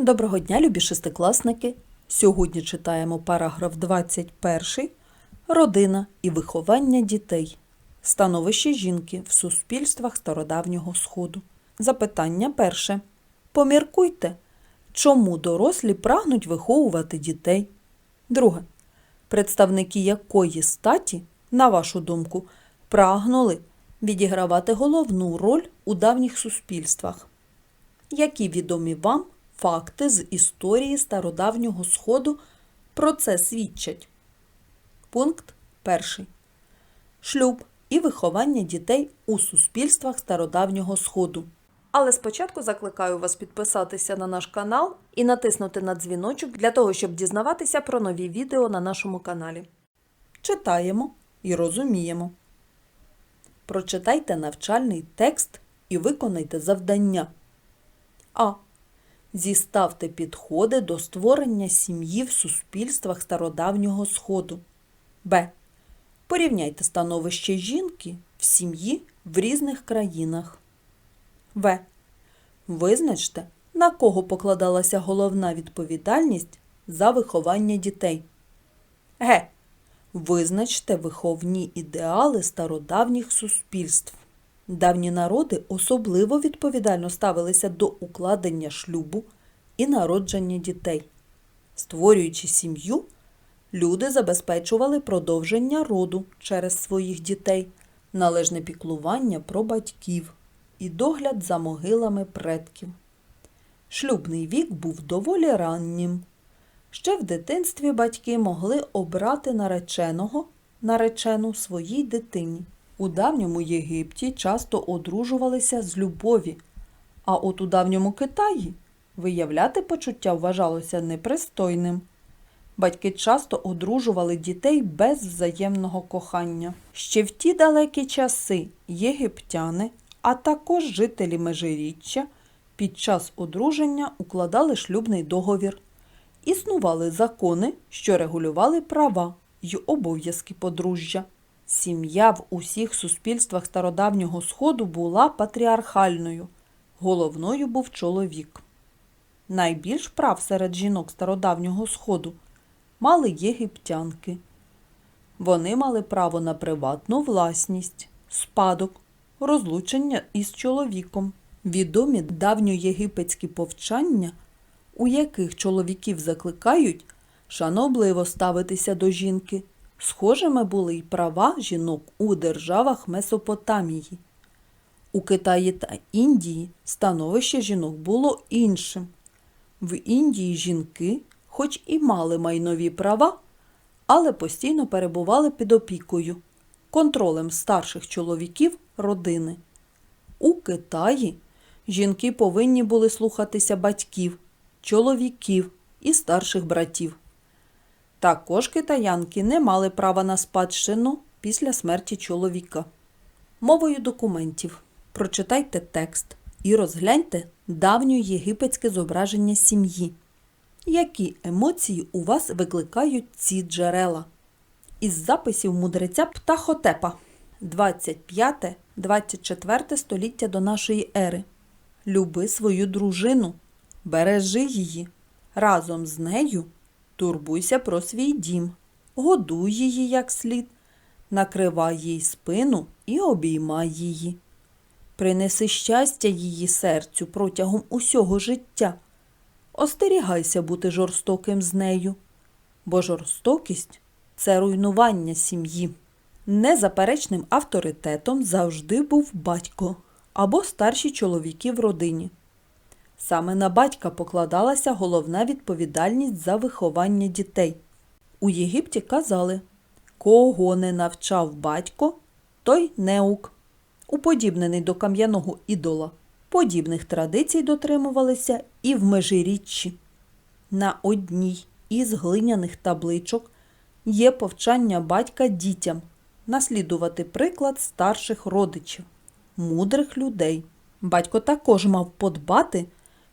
Доброго дня, любі шестикласники! Сьогодні читаємо параграф 21 Родина і виховання дітей. Становище жінки в суспільствах стародавнього Сходу. Запитання перше. Поміркуйте, чому дорослі прагнуть виховувати дітей? Друге. Представники якої статі, на вашу думку, прагнули відігравати головну роль у давніх суспільствах? Які відомі вам факти з історії стародавнього Сходу про це свідчать? Пункт перший. Шлюб і виховання дітей у суспільствах стародавнього Сходу. Але спочатку закликаю вас підписатися на наш канал і натиснути на дзвіночок для того, щоб дізнаватися про нові відео на нашому каналі. Читаємо і розуміємо. Прочитайте навчальний текст і виконайте завдання. А. Зіставте підходи до створення сім'ї в суспільствах стародавнього Сходу. Б. Порівняйте становище жінки в сім'ї в різних країнах. В. Визначте, на кого покладалася головна відповідальність за виховання дітей. Г. Визначте виховні ідеали стародавніх суспільств. Давні народи особливо відповідально ставилися до укладення шлюбу і народження дітей. Створюючи сім'ю, люди забезпечували продовження роду через своїх дітей, належне піклування про батьків і догляд за могилами предків. Шлюбний вік був доволі раннім. Ще в дитинстві батьки могли обрати нареченого, наречену своїй дитині. У давньому Єгипті часто одружувалися з любові, а от у давньому Китаї виявляти почуття вважалося непристойним. Батьки часто одружували дітей без взаємного кохання. Ще в ті далекі часи єгиптяни, а також жителі Межиріччя під час одруження укладали шлюбний договір. Існували закони, що регулювали права й обов'язки подружжя. Сім'я в усіх суспільствах стародавнього Сходу була патріархальною. Головною був чоловік. Найбільш прав серед жінок стародавнього Сходу мали єгиптянки. Вони мали право на приватну власність, спадок, розлучення із чоловіком. Відомі давньоєгипетські повчання, у яких чоловіків закликають шанобливо ставитися до жінки. Схожими були й права жінок у державах Месопотамії. У Китаї та Індії становище жінок було іншим. В Індії жінки, хоч і мали майнові права, але постійно перебували під опікою, контролем старших чоловіків родини. У Китаї жінки повинні були слухатися батьків, чоловіків і старших братів. Також китаянки не мали права на спадщину після смерті чоловіка. Мовою документів прочитайте текст і розгляньте давньоєгипетське зображення сім'ї. Які емоції у вас викликають ці джерела? Із записів мудреця Птахотепа 25-24 століття до нашої ери. Люби свою дружину, бережи її разом з нею. Турбуйся про свій дім, годуй її як слід, накривай їй спину і обіймай її. Принеси щастя її серцю протягом усього життя. Остерігайся бути жорстоким з нею, бо жорстокість це руйнування сім'ї. Незаперечним авторитетом завжди був батько або старші чоловіки в родині. Саме на батька покладалася головна відповідальність за виховання дітей. У Єгипті казали кого не навчав батько, той неук, уподібнений до кам'яного ідола. Подібних традицій дотримувалися і в межиріччі. На одній із глиняних табличок є повчання батька дітям наслідувати приклад старших родичів, мудрих людей. Батько також мав подбати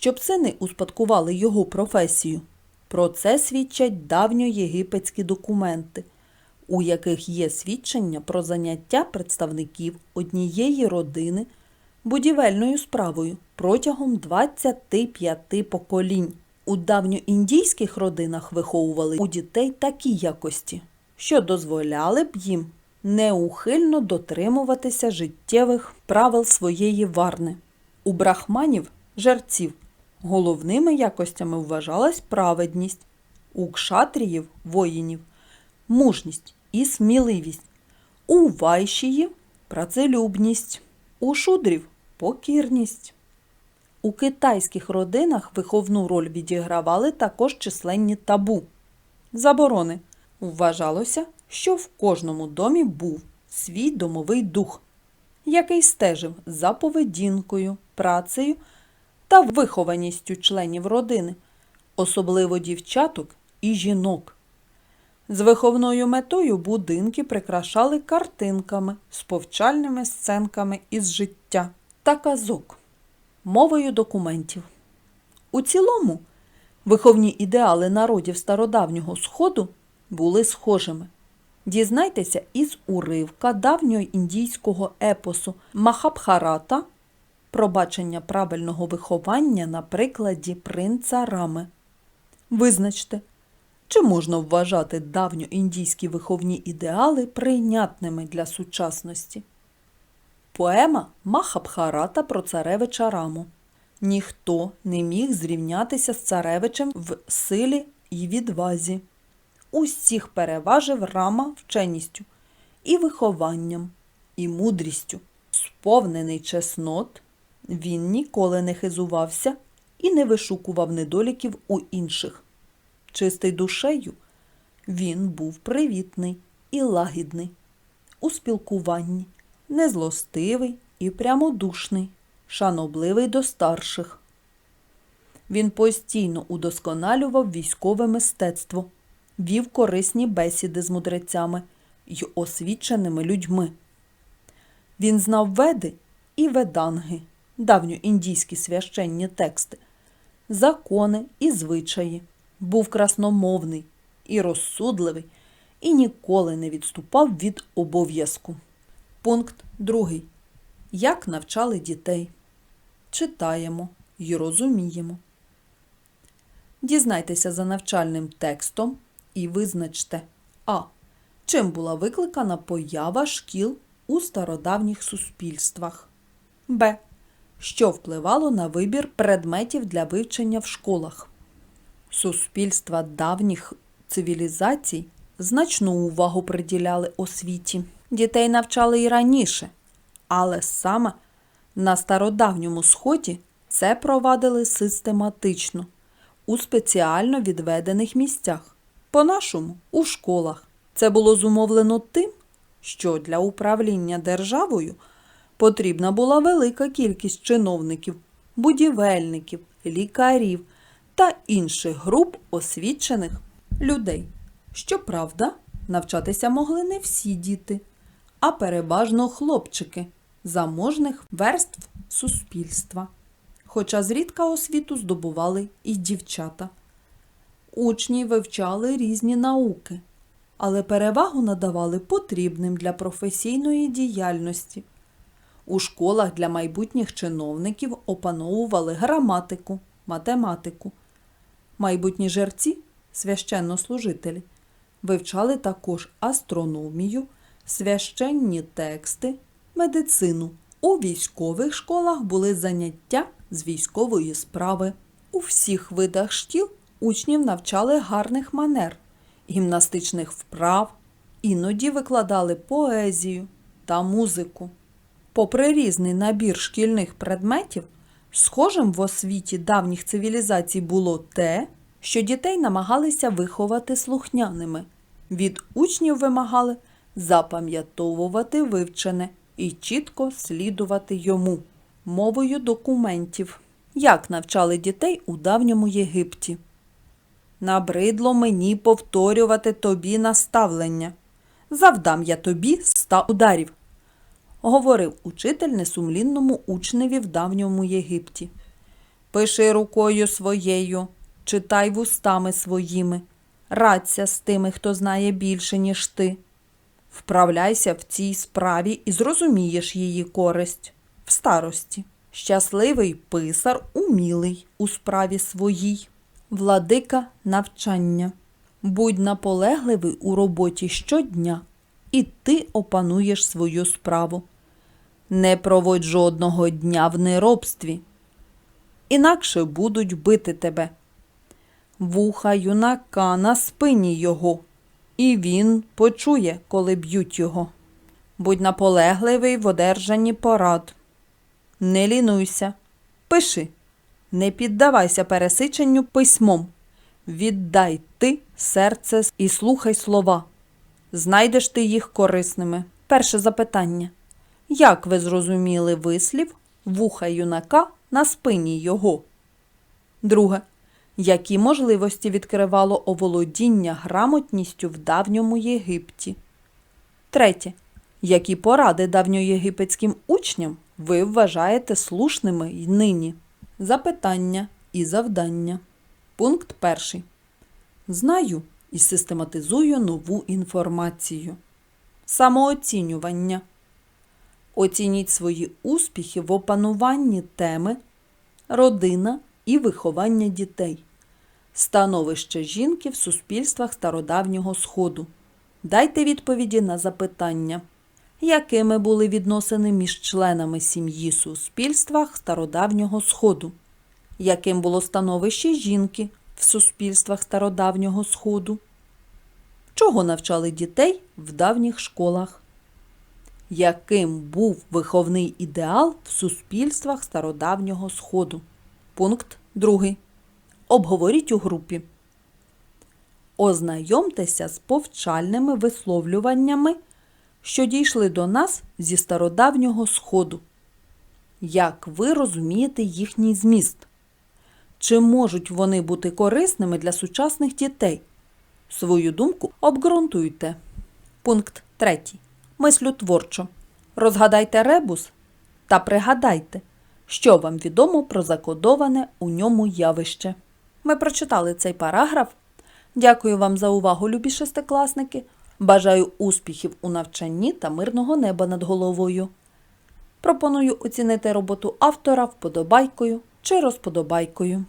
щоб сини успадкували його професію. Про це свідчать давньоєгипетські документи, у яких є свідчення про заняття представників однієї родини будівельною справою протягом 25 поколінь. У давньоіндійських родинах виховували у дітей такі якості, що дозволяли б їм неухильно дотримуватися життєвих правил своєї варни. У брахманів жерців головними якостями вважалась праведність, у кшатріїв воїнів мужність і сміливість, у вайшіїв працелюбність, у шудрів покірність. У китайських родинах виховну роль відігравали також численні табу. Заборони. Вважалося, що в кожному домі був свій домовий дух, який стежив за поведінкою, працею та вихованістю членів родини, особливо дівчаток і жінок. З виховною метою будинки прикрашали картинками з повчальними сценками із життя та казок, мовою документів. У цілому, виховні ідеали народів стародавнього Сходу були схожими. Дізнайтеся із уривка давнього індійського епосу Махабхарата про бачення правильного виховання на прикладі принца Рами. Визначте, чи можна вважати давньоіндійські виховні ідеали прийнятними для сучасності? Поема Махабхарата про царевича Раму. Ніхто не міг зрівнятися з царевичем в силі і відвазі. Усіх переважив Рама вченістю і вихованням, і мудрістю. Сповнений чеснот, він ніколи не хизувався і не вишукував недоліків у інших. Чистий душею, він був привітний і лагідний, у спілкуванні, незлостивий і прямодушний, шанобливий до старших. Він постійно удосконалював військове мистецтво, вів корисні бесіди з мудрецями й освіченими людьми. Він знав веди і веданги, давньоіндійські священні тексти, закони і звичаї, був красномовний і розсудливий і ніколи не відступав від обов'язку. Пункт 2. Як навчали дітей? Читаємо й розуміємо. Дізнайтеся за навчальним текстом і визначте А. Чим була викликана поява шкіл у стародавніх суспільствах? Б. Що впливало на вибір предметів для вивчення в школах? Суспільства давніх цивілізацій значну увагу приділяли освіті. Дітей навчали і раніше, але саме на стародавньому сході це провадили систематично у спеціально відведених місцях. По-нашому у школах. Це було зумовлено тим, що для управління державою потрібна була велика кількість чиновників, будівельників, лікарів та інших груп освічених людей. Щоправда, навчатися могли не всі діти, а переважно хлопчики заможних верств суспільства. Хоча зрідка освіту здобували і дівчата. Учні вивчали різні науки, але перевагу надавали потрібним для професійної діяльності. У школах для майбутніх чиновників опановували граматику, математику. Майбутні жерці, священнослужителі, вивчали також астрономію, священні тексти, медицину. У військових школах були заняття з військової справи. У всіх видах шкіл учнів навчали гарних манер, гімнастичних вправ, іноді викладали поезію та музику. Попри різний набір шкільних предметів, схожим в освіті давніх цивілізацій було те, що дітей намагалися виховати слухняними. Від учнів вимагали запам'ятовувати вивчене і чітко слідувати йому мовою документів, як навчали дітей у давньому Єгипті. Набридло мені повторювати тобі наставлення. Завдам я тобі ста ударів, говорив учитель несумлінному учневі в давньому Єгипті. Пиши рукою своєю, читай вустами своїми, радься з тими, хто знає більше, ніж ти. Вправляйся в цій справі і зрозумієш її користь в старості. Щасливий писар умілий у справі своїй. Владика навчання. Будь наполегливий у роботі щодня, і ти опануєш свою справу. Не проводь жодного дня в неробстві, інакше будуть бити тебе. Вуха юнака на спині його, і він почує, коли б'ють його. Будь наполегливий в одержанні порад. Не лінуйся, пиши, не піддавайся пересиченню письмом. Віддай ти серце і слухай слова. Знайдеш ти їх корисними. Перше запитання. Як ви зрозуміли вислів вуха юнака на спині його? Друге. Які можливості відкривало оволодіння грамотністю в давньому Єгипті? Третє. Які поради давньоєгипетським учням ви вважаєте слушними й нині? Запитання і завдання. Пункт перший. Знаю і систематизую нову інформацію. Самооцінювання. Оцініть свої успіхи в опануванні теми родина і виховання дітей, становище жінки в суспільствах стародавнього Сходу. Дайте відповіді на запитання, якими були відносини між членами сім'ї суспільствах стародавнього Сходу, яким було становище жінки в суспільствах стародавнього Сходу, чого навчали дітей в давніх школах, яким був виховний ідеал в суспільствах стародавнього Сходу. Пункт 2. Обговоріть у групі. Ознайомтеся з повчальними висловлюваннями, що дійшли до нас зі стародавнього Сходу. Як ви розумієте їхній зміст? Чи можуть вони бути корисними для сучасних дітей? Свою думку обґрунтуйте. Пункт 3. Мислю творчо. Розгадайте ребус та пригадайте, що вам відомо про закодоване у ньому явище. Ми прочитали цей параграф. Дякую вам за увагу, любі шестикласники. Бажаю успіхів у навчанні та мирного неба над головою. Пропоную оцінити роботу автора вподобайкою чи розподобайкою.